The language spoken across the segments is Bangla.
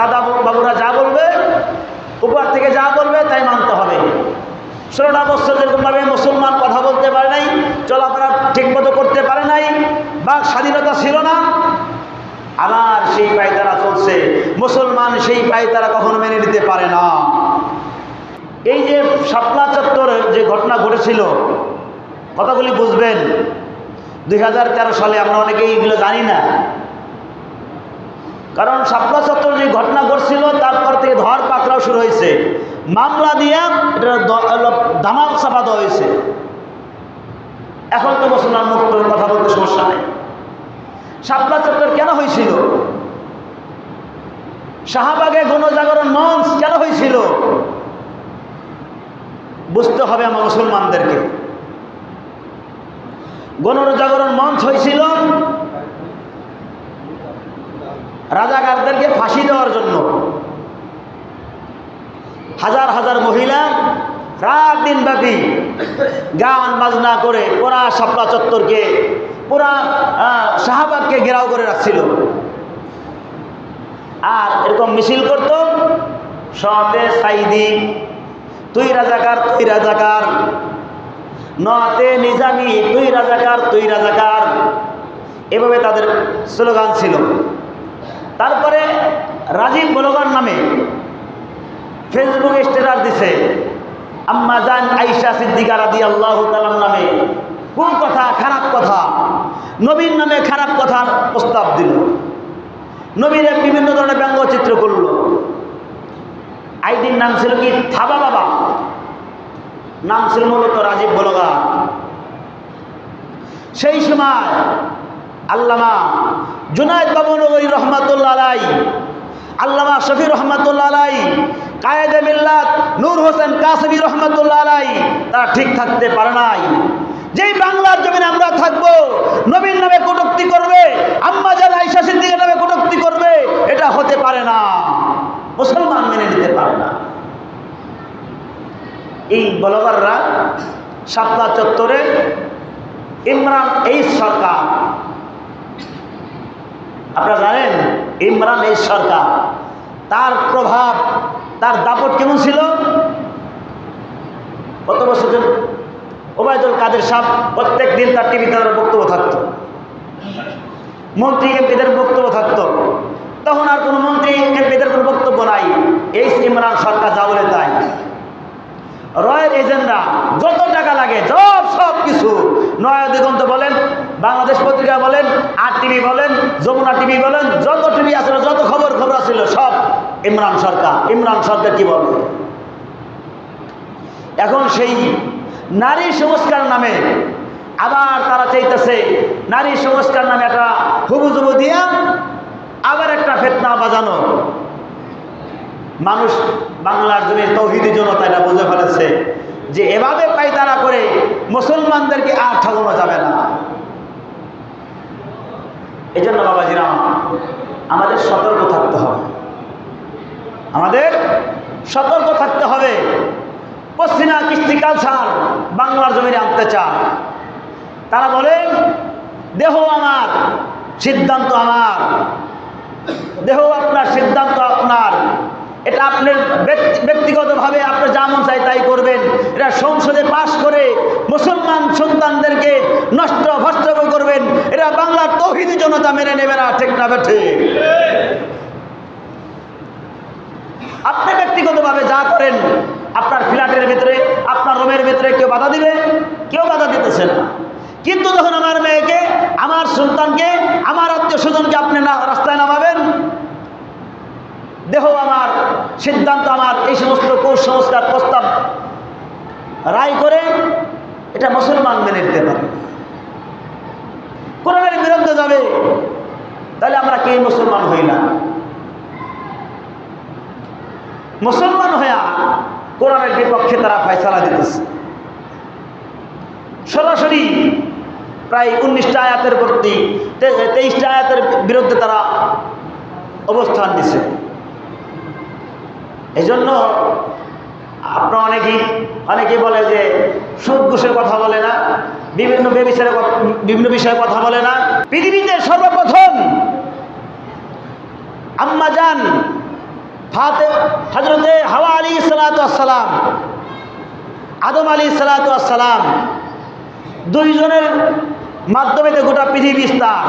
দাদা বাবুরা যা বলবে, উপর থেকে যা বলবে, তাই মানতে হবে। ষোলোটা বছর যেরকমভাবে মুসলমান কথা বলতে পারে নাই, চলাফেরা ঠিকমতো করতে পারে নাই বা স্বাধীনতা ছিল না, আবার সেই পায়তারা চলছে। মুসলমান সেই পায়তারা কখনো মেনে নিতে পারে না। এই যে শাপলা চত্বরের যে ঘটনা ঘটেছিল, কথাগুলি বুঝবেন। দুই হাজার তেরো সালে আমরা অনেকেই এইগুলো জানি না। কারণ শাপলা চত্বর যে ঘটনা ঘটছিল, তারপর থেকে ধর পাকড়াও শুরু হয়েছে। মামলা দিয়ে এটা দামাল চাপা দেওয়া হয়েছে। এখন তো মুসলমান মুক্ত কথা বলতে সমস্যা নেই। শাপলা চত্বর কেন হয়েছিল? শাহবাগে গণজাগরণ মঞ্চ কেন হয়েছিল? বুঝতে হবে আমার মুসলমানদেরকে। গণজাগরণ মঞ্চ হয়েছিল রাজাকারদেরকে ফাঁসি দেওয়ার জন্য। হাজার হাজার মহিলা রাত দিন ব্যাপী গান বাজনা করে পুরা শাপলা চত্বরকে, পুরা শাহবাগকে ঘেরাও করে রাখছিল। আর এরকম মিছিল করত সতে সাইদি, তুই রাজাকার তুই রাজাকার, নতে নিজামি, তুই রাজাকার তুই রাজাকার, এভাবে তাদের স্লোগান ছিল। তারপরে রাজীব বলগান নামে ফেসবুকে স্টেটাস দিছে, আম্মা জান আইসা সিদ্দিকা রাদি আল্লাহ তালার নামে। কোন কথা? খারাপ কথা। নবীর নামে খারাপ কথার প্রস্তাব দিল। নবীর বিভিন্ন ধরনের ব্যঙ্গচিত্র করল। আইডির নাম ছিল কি? থাবা বাবা। নাম ছিল মূলত রাজীব বলগা সেই সময় আল্লামা জুনায়দ বাবু নগরী রহমাতুল্লাহ আলাই আল্লামা শফি রহমাতুল্লাহ আলাই কায়েদে মিল্লাত নূর হোসেন কাসবি রহমাতুল্লাহ আলাই তারা ঠিক থাকতে পারে নাই। যেই বাংলার জমিনে আমরা থাকব নবীন নামে কটুক্তি করবে, আম্মা জান আইসা সিদ্দিকের নামে কটুক্তি করবে, এটা হতে পারে না। মুসলমান মেনে নিতে পারে না। এই বলগাররা শাপলা চত্বরে ইমরান এই সরকার আপনারা জানেন, ইমরান এই সরকার। তার প্রভাব, তার দাপট কেমন ছিল? কত বছর ওবায়দুল কাদের সাহ প্রত্যেক দিন তার টিভিতে তার বক্তব্য থাকতো। মন্ত্রী এমপিদের বক্তব্য থাকতো। তখন আর কোনো মন্ত্রী এমপিদের কোনো বক্তব্য নাই। এই ইমরান সরকার যা বলে তাই। রয়্যাল এজেন্টরা যত টাকা লাগে সব সব কিছু। নয়া দিগন্ত বলেন, বাংলাদেশ পত্রিকা বলেন টিভি বলেন, যমুনা টিভি বলেন, যত টিভি আছে, যত খবর খবর ছিল সব ইমরান সরকার। ইমরান সরকার কি বলে? এখন সেই নারী সংস্কার নামে আবার তারা চাইতেছে, নারী সংস্কার নামে একটা হুবুজুবু দিয়া আবার একটা ফেতনা বাজানো। মানুষ বাংলার জমির তৌহিদি জনতা এটা বুঝে ফেলেছে যে এভাবে পায়তারা করে মুসলমানদেরকে আর ঠকানো যাবে না। এই জন্য বাবাজিরা আমাদের সতর্ক থাকতে হবে। আমাদের সতর্ক থাকতে হবে। পশ্চিমা কৃষ্টি কালচার বাংলার জমিনে আনতে চান তারা বলেন, দেহ আমার, সিদ্ধান্ত আমার। দেহ আপনার, সিদ্ধান্ত আপনার। এটা আপনার ব্যক্তি- ব্যক্তিগতভাবে আপনার যা মন চাই তাই করবেন। এটা সংসদে পাশ করে মুসলমান সন্তানদেরকে নষ্ট ভ্রষ্ট করবেন এটা তৌহিদি জনতা মেনে নেবে না, ঠিক না বেঠে আপনি ব্যক্তিগতভাবে যা করেন, আপনার ফ্ল্যাটের ভিতরে, আপনার রুমের ভিতরে কেউ বাধা দিবে? কেউ বাধা দিতেছে না। কিন্তু যখন আমার মেয়েকে, আমার সন্তানকে, আমার আত্মীয় স্বজনকে আপনি না, রাস্তায় নামাবেন, দেহ আমার, সিদ্ধান্ত আমার, এই সমস্ত কুসংস্কার, প্রস্তাব রায় করে এটা মুসলমান মেনে নিতে পারে। কোরআনের বিরুদ্ধে যাবে, তাহলে আমরা কে মুসলমান হই না? মুসলমান হইয়া কোরআনের বিপক্ষে তারা ফয়সালা দিতেছে। সরাসরি প্রায় উনিশটা আয়াতের প্রতি তেইশটা আয়াতের বিরুদ্ধে তারা অবস্থান দিছে এই জন্য আপনার অনেকেই অনেকেই বলে যে সুদ ঘুষের কথা বলে না। বিভিন্ন কথা- বিভিন্ন বিষয়ে কথা বলে না। পৃথিবীতে সর্বপ্রথম আম্মা যান হজরতে হাওয়া আলী সালাতাম আদম আলী সালাতাম দুইজনের মাধ্যমে গোটা পৃথিবী বিস্তার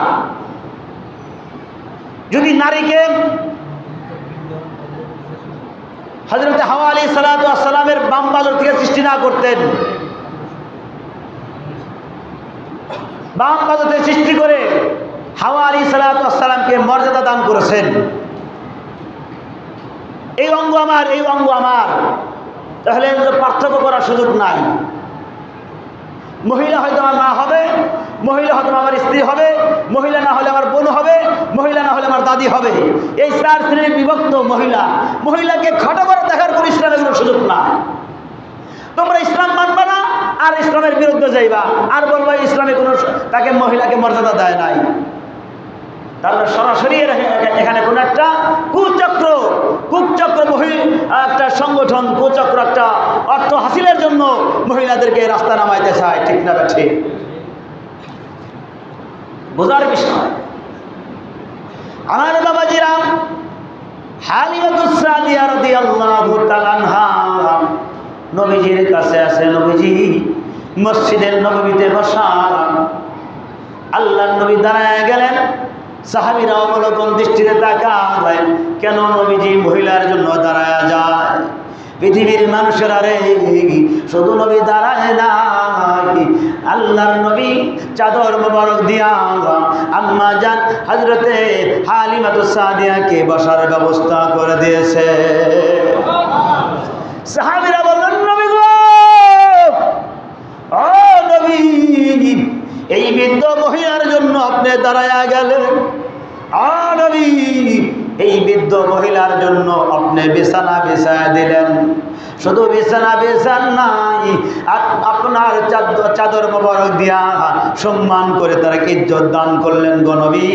যদি নারীকে হজরত হাওয়া আলী সালাতামের বাম বাজর থেকে সৃষ্টি না করতেন বাম বাজতে সৃষ্টি করে হাওয়া আলী সালাতামকে মর্যাদা দান করেছেন। এই অঙ্গ আমার, এই অঙ্গ আমার। তাহলে পার্থক্য করার সুযোগ নাই। মহিলা হয়তো আমার মা হবে, মহিলা হয়তো আমার স্ত্রী হবে, মহিলা না হলে আমার বোন হবে, মহিলা না হলে আমার দাদি হবে। এই চার শ্রেণির বিভক্ত মহিলা। মহিলাকে খাটো করে দেখার কোনো ইসলামের কোনো সুযোগ না তোমরা আর ইসলামের বিরুদ্ধে যাইবা। আর বলবা, ইসলামে কোনো তাকে মহিলাকে মর্যাদা দেয় নাই। তাহলে সরাসরি এখানে কোন একটা কুচক্র কুচক্র মহিল একটা সংগঠন, কুচক্র একটা অর্থ হাসিলের জন্য মহিলাদেরকে রাস্তা নামাইতে চায়। ঠিক না ঠিক? বোঝার বিষয়। আমার বাবাজিরাম বাবাজিরা নবীজির কাছে আছে নবীজি, মসজিদের নবীতে বসা। আল্লাহ নবী দাঁড়ায় গেলেন, সাহাবিরা অবলোকন দৃষ্টিতে তাকায় কেন নবীজি মহিলার জন্য দাঁড়ায় যায়? পৃথিবীর মানুষের আরে শুধু নবী দাঁড়ায় না আল্লাহর নবী চাদর মোবারক দিয়া আম্মা যান হজরতে হালিমাতু সাদিয়াকে বসার ব্যবস্থা করে দিয়েছে। সাহাবিরা বললেন নবী গো ও নবী এই বৃদ্ধ মহিলার জন্য আপনি দাঁড়ায়া গেলেন। নবী এই বৃদ্ধ মহিলার জন্য আপনি বিছানা বিছায় দিলেন। শুধু বিছানা বিছান নাই আপনার চাদর মোবারক দিয়া সম্মান করে তারা ইজ্জত দান করলেন গণবী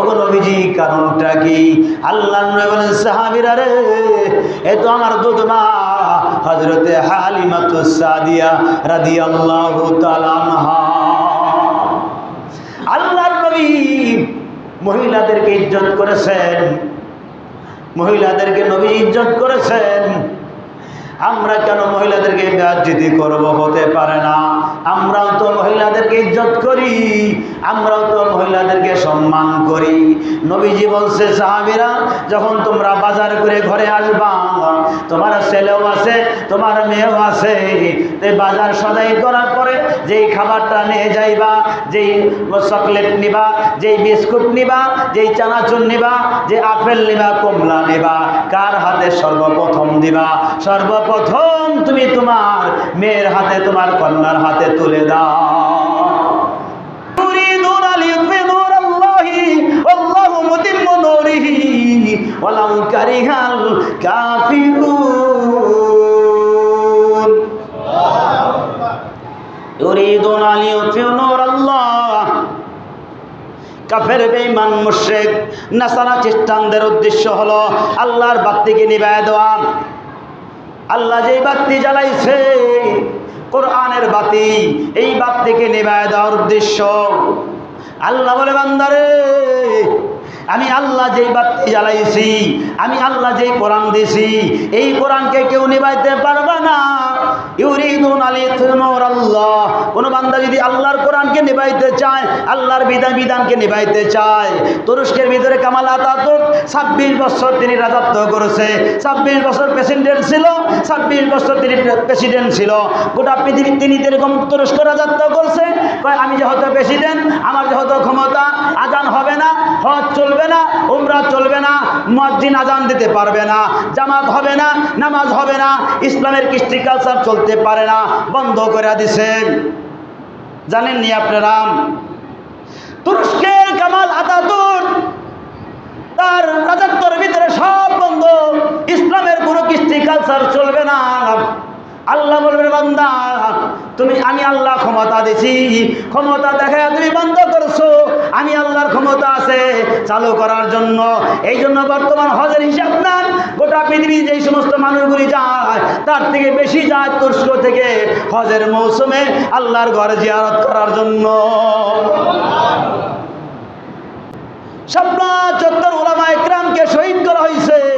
অগনবীজি কারণটা কি? আল্লাহ বলেন, সাহাবিরা রে, এ তো আমার দুধ মা হজরতে হালিমাতু রাদি আল্লাহ নবী মহিলাদেরকে ইজ্জত করেছেন। মহিলাদেরকে নবী ইজ্জত করেছেন। আমরা কেন মহিলাদেরকে ব্যাজ্যতি করব হতে পারে না? আমরাও তো মহিলাদেরকে ইজ্জত করি, আমরাও তো মহিলাদেরকে সম্মান করি। নবীজি বলছে, সাহাবিরা, যখন তোমরা বাজার করে ঘরে আসবা তোমার ছেলেও আছে, তোমার মেয়েও আছে। বাজার সদাই করার পরে যেই খাবারটা নিয়ে যাইবা, যেই চকলেট নিবা, যেই বিস্কুট নিবা, যেই চানাচুর নিবা, যে আপেল নিবা, কমলা নিবা, কার হাতে সর্বপ্রথম দিবা? সর্বপ্রথম তুমি তোমার মেয়ের হাতে, তোমার কন্যার হাতে তুলে দাও। ওয়ালাউ কারিহাল কাফিরুন। ইউরিদুন আলিয়ুতফিউ আল্লাহ। কাফের, বেঈমান, মুশরিক, নাসারা খ্রিস্টানদের উদ্দেশ্য হল আল্লাহর বাত্তিকে নিবায় দেওয়া। আল্লাহ যেই বাত্তি জ্বালাইছে, কোরআনের বাতি এই বাতিকে নিবায় দেওয়ার উদ্দেশ্য। আল্লাহ বলে, বান্দারে আমি আল্লাহ যেই বাতি জ্বালাইছি, আমি আল্লাহ যেই কোরআন দিছি, এই কোরআনকে কেউ নিবাইতে পারবে না। ইউরিদুন বান্দা যদি আল্লাহর কোরআনকে নিবাইতে চায়, আল্লাহর বিধান বিধানকে নিবাইতে চায়, তুরস্কের ভিতরে কামাল আতাতুর ছাব্বিশ বছর তিনি রাজত্ব করেছে। ছাব্বিশ বছর প্রেসিডেন্ট ছিল, ছাব্বিশ বছর তিনি প্রেসিডেন্ট ছিল। গোটা পৃথিবী তিনি যেরকম তুরস্ক রাজত্ব করছে আমি যেহেতু প্রেসিডেন্ট, আমার যেহেতু ক্ষমতা, আজান হবে না, হজ চলবে না, উমরা চলবে না মসজিদ আজান দিতে পারবে না, জামাত হবে না, নামাজ হবে না, ইসলামের কৃষ্টি কালচার চলতে পারে না, বন্ধ করে দিছেন জানেননি আপনারা? তুরস্কের কামাল আতাতুর, তার রাজত্বর ভিতরে সব বন্ধ। ইসলামের কোনো কৃষ্টি কালচার চলবে না। আল্লাহ বলবেন, বান্দা, তুমি, আমি আল্লাহ ক্ষমতা দিছি। ক্ষমতা দেখা তুমি বন্ধ করছ। আমি আল্লাহর ক্ষমতা আছে, চালু করার জন্য। এই জন্য বর্তমান হজের হিসাব নেন। গোটা পৃথিবী যেই সমস্ত মানুষগুলি যায়, তার থেকে বেশি যায় তুরস্ক থেকে হজের মৌসুমে আল্লাহর ঘরে জিয়ারত করার জন্য। শাপলা চত্বর ওলামা একরামকে শহীদ করা হয়েছে।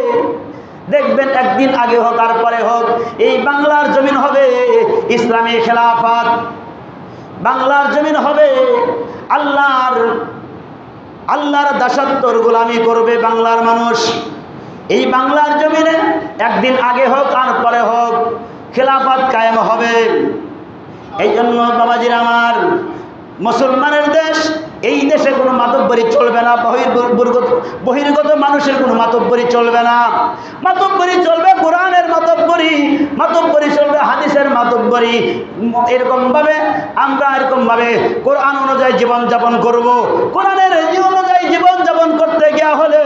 দেখবেন একদিন আগে হোক আর পরে হোক, এই বাংলার জমিন হবে ইসলামী খেলাফত। বাংলার জমিন হবে আল্লাহর আল্লাহর দাসত্বর গোলামি করবে বাংলার মানুষ। এই বাংলার জমিনে একদিন আগে হোক আর পরে হোক, খেলাফত কায়েম হবে। এই জন্য বাবাজির আমার, মুসলমানের দেশ, এই দেশে কোনো মাতব্বরি চলবে না বহির্গত বহির্গত মানুষের কোনো মাতব্বরি চলবে না। মাতব্বরি চলবে কোরআনের মাতব্বরি মাতব্বরি চলবে হাদিসের মাতব্বরি এরকমভাবে আমরা এরকমভাবে কোরআন অনুযায়ী জীবনযাপন করব। কোরআনের অনুযায়ী জীবনযাপন করতে গিয়া হলে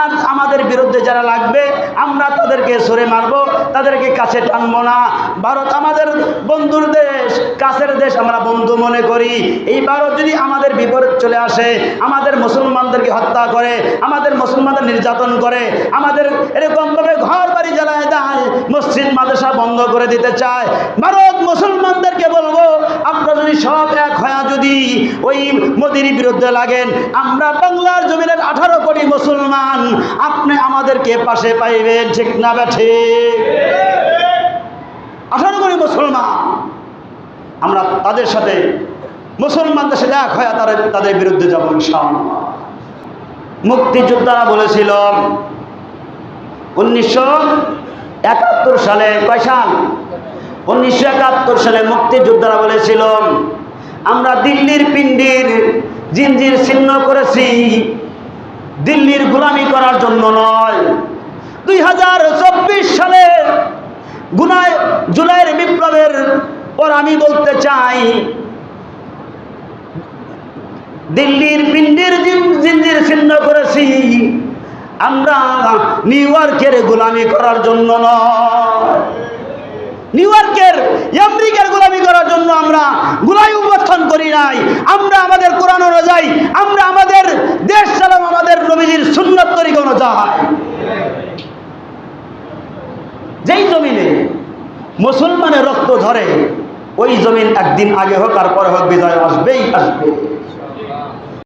আর আমাদের বিরুদ্ধে যারা লাগবে, আমরা তাদেরকে সরে মারবো, তাদেরকে কাছে টানবো না। ভারত আমাদের বন্ধুর দেশ, কাছের দেশ আমরা বন্ধু মনে করি। এই ভারত যদি আমাদের বিপরীত চলে আসে, আমাদের মুসলমানদেরকে হত্যা করে, আমাদের মুসলমানদের নির্যাতন করে, আমাদের এরকমভাবে ঘর বাড়ি জ্বালায় দেয়, মসজিদ, মাদ্রাসা বন্ধ করে দিতে চায়। ভারত মুসলমানদেরকে বলব আপনারা যদি সব এক যদি ওই মোদির বিরুদ্ধে লাগেন, আমরা বাংলার জমিনের আঠারো কোটি মুসলমান, আপনি আমাদেরকে পাশে পাইবেন, ঠিক না ব্যাঠে আঠারো কোটি মুসলমান, আমরা তাদের সাথে, মুসলমানদের সাথে এক হয়ে তারা তাদের বিরুদ্ধে যাব, ইনশাআল্লাহ। মুক্তিযোদ্ধারা বলেছিল উনিশশো একাত্তর সালে, কয় সাল? উনিশশো একাত্তর সালে মুক্তিযোদ্ধারা বলেছিল, আমরা দিল্লির পিণ্ডির জিনজির ছিন্ন করেছি। দিল্লির গোলামি করার জন্য নয়। দুই হাজার চব্বিশ সালে জুলাইয়ের বিপ্লবের পর আমি বলতে চাই, দিল্লির পিণ্ডির জিন- জিঞ্জির ছিন্ন করেছি। আমরা নিউ ইয়র্কের গোলামি করার জন্য নয়। নিউ ইয়র্কের আমেরিকার গোলামি করার জন্য আমরা গোলাই উপস্থান করি নাই। আমরা আমাদের কোরআন অনুযায়ী, আমরা আমাদের দেশ চালাম আমাদের নবীজির সুন্নত তরিকা অনুযায়ী যেই জমিনে মুসলমানের রক্ত ধরে ওই জমিন একদিন আগে হোক আর পরে হোক বিজয় আসবেই আসবে।